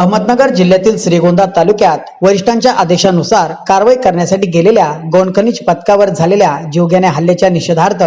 अहमदनगर जिल्ह्यातील श्रीगोंदा तालुक्यात वरिष्ठांच्या आदेशानुसार कारवाई करण्यासाठी गेलेल्या गोंडखनिज पथकावर झालेल्या जीवघेण्या हल्ल्याच्या निषेधार्थ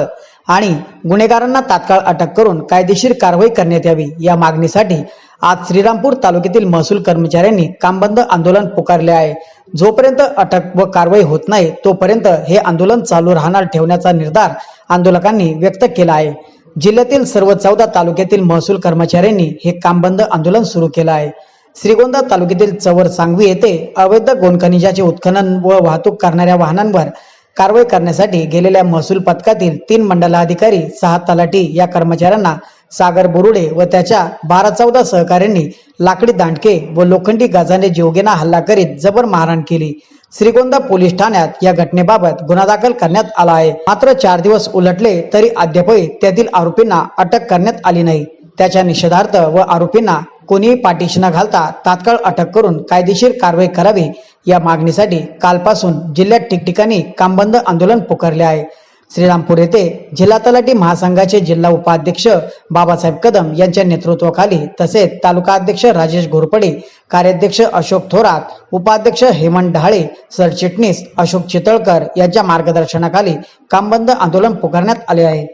आणि गुन्हेगारांना तात्काळ अटक करून कायदेशीर कारवाई करण्यात यावी या मागणीसाठी आज श्रीरामपूर तालुक्यातील महसूल कर्मचाऱ्यांनी कामबंद आंदोलन पुकारले आहे. जोपर्यंत अटक व कारवाई होत नाही तोपर्यंत हे आंदोलन चालू राहणार ठेवण्याचा निर्धार आंदोलकांनी व्यक्त केला आहे. जिल्ह्यातील सर्व चौदा तालुक्यातील महसूल कर्मचाऱ्यांनी हे कामबंद आंदोलन सुरू केलं आहे. श्रीगोंदा तालुक्यातील चवर सांगवी येथे अवैध गोणखनिजाचे उत्खनन व वाहतूक करणाऱ्या वाहनांवर कारवाई करण्यासाठी गेलेल्या महसूल पथकातील तीन मंडलाधिकारी सहा तलाठी या कर्मचाऱ्यांना सागर बोरुडे व त्याच्या बारा चौदा सहकाऱ्यांनी लाकडी दांडके व लोखंडी गाजाने जोगेना हल्ला करीत जबर मारहाण केली. श्रीगोंदा पोलीस ठाण्यात या घटनेबाबत गुन्हा दाखल करण्यात आला आहे. मात्र चार दिवस उलटले तरी अद्यापही त्यातील आरोपींना अटक करण्यात आली नाही. त्याच्या निषेधार्थ व आरोपींना कोणीही पाठीशी न घालता तात्काळ अटक करून कायदेशीर कारवाई करावी या मागणीसाठी कालपासून जिल्ह्यात ठिकठिकाणी कामबंद आंदोलन पुकारले आहे. श्रीरामपूर येथे जिल्हा तलाठी महासंघाचे जिल्हा उपाध्यक्ष बाबासाहेब कदम यांच्या नेतृत्वाखाली तसेच तालुका अध्यक्ष राजेश घोरपडे कार्याध्यक्ष अशोक थोरात उपाध्यक्ष हेमंत डहाळे सरचिटणीस अशोक चितळकर यांच्या मार्गदर्शनाखाली कामबंद आंदोलन पुकारण्यात आले आहे.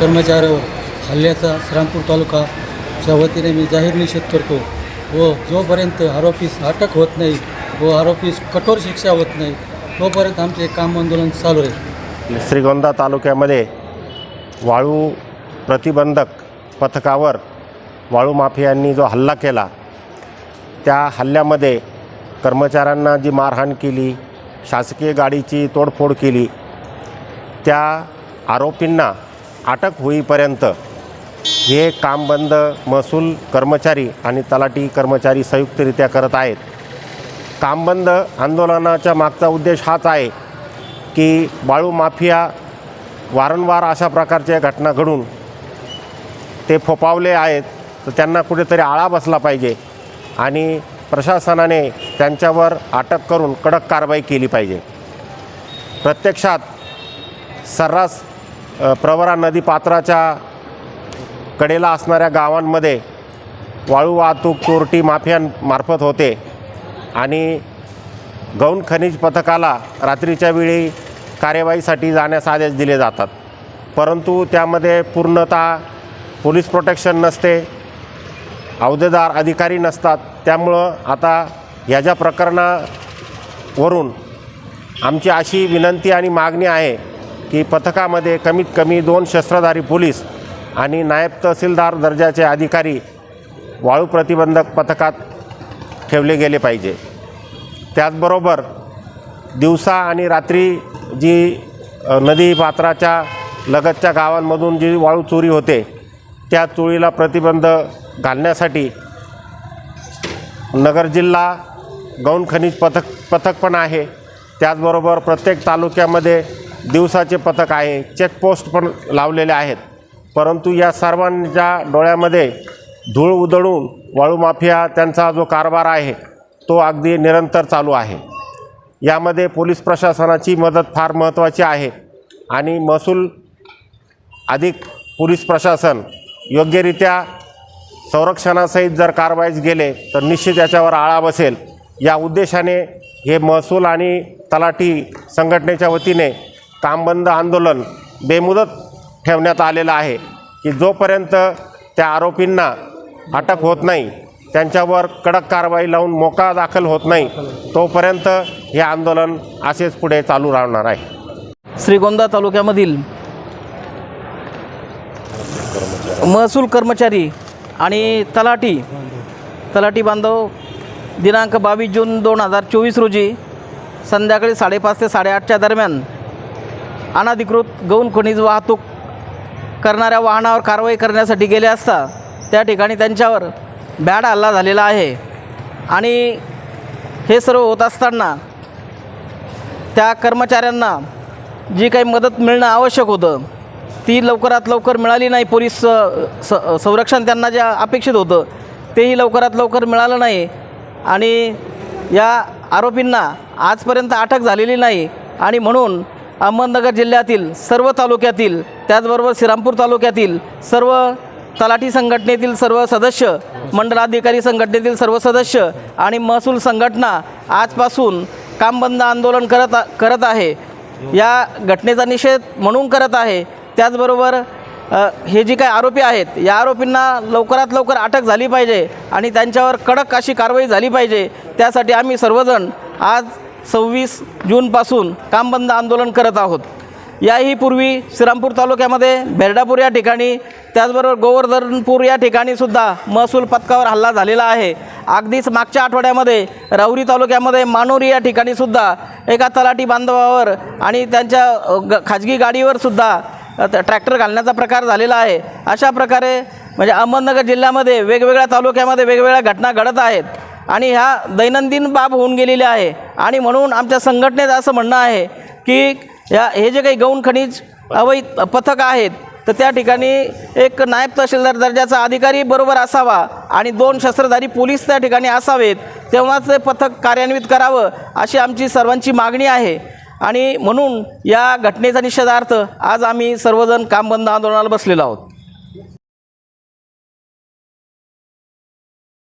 कर्मचाऱ्यावर हल्ल्याचा श्रीरामपूर च्या वतीने मी जाहीर निषेध करतो व जोपर्यंत आरोपीस अटक होत नाही व आरोपीस कठोर शिक्षा होत नाही तोपर्यंत आमचे काम आंदोलन चालू आहे श्रीगोंदा तालुक्यामध्ये वाळू प्रतिबंधक पथकावर वाळू माफियांनी जो हल्ला केला त्या हल्ल्यामध्ये कर्मचाऱ्यांना जी मारहाण केली शासकीय गाडीची तोडफोड केली त्या आरोपींना अटक होईपर्यंत हे काम बंद महसूल कर्मचारी आणि तलाठी कर्मचारी संयुक्तरित्या करत आहेत. कामबंद आंदोलनाच्या मागचा उद्देश हाच आहे की बाळू माफिया वारंवार अशा प्रकारच्या घटना घडून ते फोपावले आहेत तर त्यांना कुठेतरी आळा बसला पाहिजे आणि प्रशासनाने त्यांच्यावर अटक करून कडक कारवाई केली पाहिजे. प्रत्यक्षात सर्रास प्रवरा नदी पात्राच्या कडेला असणाऱ्या गावांमध्ये वाळू वाहतूक चोरटी माफियांमार्फत होते. आणि गौण खनिज पथकाला रात्रीच्या वेळी कार्यवाहीसाठी जाण्यास आदेश दिले जातात. परंतु त्यामध्ये पूर्णतः पोलीस प्रोटेक्शन नसते अवधेदार अधिकारी नसतात. त्यामुळं आता ह्या ज्या प्रकरणावरून आमची अशी विनंती आणि मागणी आहे की पथकामध्ये कमीत कमी दोन शस्त्रधारी पोलीस आणि नायब तहसीलदार दर्जाचे अधिकारी वाळू प्रतिबंधक पथकात ठेवले गेले पाहिजे. त्याचबरोबर दिवसा आणि रात्री जी नदी पात्राच्या लगतच्या गावांमधून जी वाळू चोरी होते त्या चोरीला प्रतिबंध घालण्यासाठी नगर जिल्हा गौण खनिज पथक पथक पण आहे. त्याचबरोबर प्रत्येक तालुक्यामध्ये दिवसाचे पथक आहे. चेकपोस्ट पण लावलेले आहेत. परंतु या सर्वांच्या डोळ्यामध्ये धूळ उधळून वाळू माफिया त्यांचा जो कारभार आहे तो अगदी निरंतर चालू आहे. यामध्ये पोलीस प्रशासनाची मदत फार महत्त्वाची आहे आणि महसूल अधिक पोलीस प्रशासन योग्यरित्या संरक्षणासहित जर कारवाईस गेले तर निश्चित याच्यावर आळा बसेल. या उद्देशाने हे महसूल आणि तलाठी संघटनेच्या वतीने कामबंद आंदोलन बेमुदत ठेवण्यात आलेलं आहे की जोपर्यंत त्या आरोपींना अटक होत नाही त्यांच्यावर कडक कारवाई लावून मोका दाखल होत नाही तोपर्यंत हे आंदोलन असेच पुढे चालू राहणार आहे. श्रीगोंदा तालुक्यामधील महसूल कर्मचारी आणि तलाठी तलाठी बांधव दिनांक बावीस जून दोन हजार चोवीस रोजी संध्याकाळी साडेपाच ते साडेआठच्या दरम्यान अनाधिकृत गौण खनिज वाहतूक करणाऱ्या वाहनावर कारवाई करण्यासाठी गेले असता त्या ठिकाणी त्यांच्यावर बॅड हल्ला झालेला आहे. आणि हे सर्व होत असताना त्या कर्मचाऱ्यांना जी काही मदत मिळणं आवश्यक होतं ती लवकरात लवकर मिळाली नाही. पोलीस स संरक्षण त्यांना जे अपेक्षित होतं तेही लवकरात लवकर मिळालं नाही. आणि या आरोपींना आजपर्यंत अटक झालेली नाही. आणि म्हणून अहमदनगर जिल्ह्यातील सर्व तालुक्यातील त्याचबरोबर श्रीरामपूर तालुक्यातील सर्व तलाठी संघटनेतील सर्व सदस्य मंडलाधिकारी संघटनेतील सर्व सदस्य आणि महसूल संघटना आजपासून कामबंद आंदोलन करत करत आहे. या घटनेचा निषेध म्हणून करत आहे. त्याचबरोबर हे जे काही आरोपी आहेत या आरोपींना लवकरात लवकर अटक झाली पाहिजे आणि त्यांच्यावर कडक अशी कारवाई झाली पाहिजे. त्यासाठी आम्ही सर्वजण आज सव्वीस जूनपासून कामबंद आंदोलन करत आहोत. याही पूर्वी श्रीरामपूर तालुक्यामध्ये बेर्डापूर या ठिकाणी त्याचबरोबर गोवर्धनपूर या ठिकाणी सुद्धा महसूल पथकावर हल्ला झालेला आहे. अगदीच मागच्या आठवड्यामध्ये राहुरी तालुक्यामध्ये मानोरी या ठिकाणी सुद्धा एका तलाठी बांधवावर आणि त्यांच्या ग खाजगी गाडीवर सुद्धा ट्रॅक्टर घालण्याचा प्रकार झालेला आहे. अशा प्रकारे म्हणजे अहमदनगर जिल्ह्यामध्ये वेगवेगळ्या तालुक्यामध्ये वेगवेगळ्या घटना घडत आहेत. आणि ह्या दैनंदिन बाब होऊन गेलेल्या आहे. आणि म्हणून आमच्या संघटनेचं असं म्हणणं आहे की या हे जे काही गौण खनिज अवैध पथक आहेत तर त्या ठिकाणी एक नायब तहसीलदार दर्जाचा अधिकारी बरोबर असावा आणि दोन शस्त्रधारी पोलीस त्या ठिकाणी असावेत तेव्हाच ते पथक कार्यान्वित करावं अशी आमची सर्वांची मागणी आहे. आणि म्हणून या घटनेचा निषेधार्थ आज आम्ही सर्वजण काम बंद आंदोलनाला बसलेलो आहोत.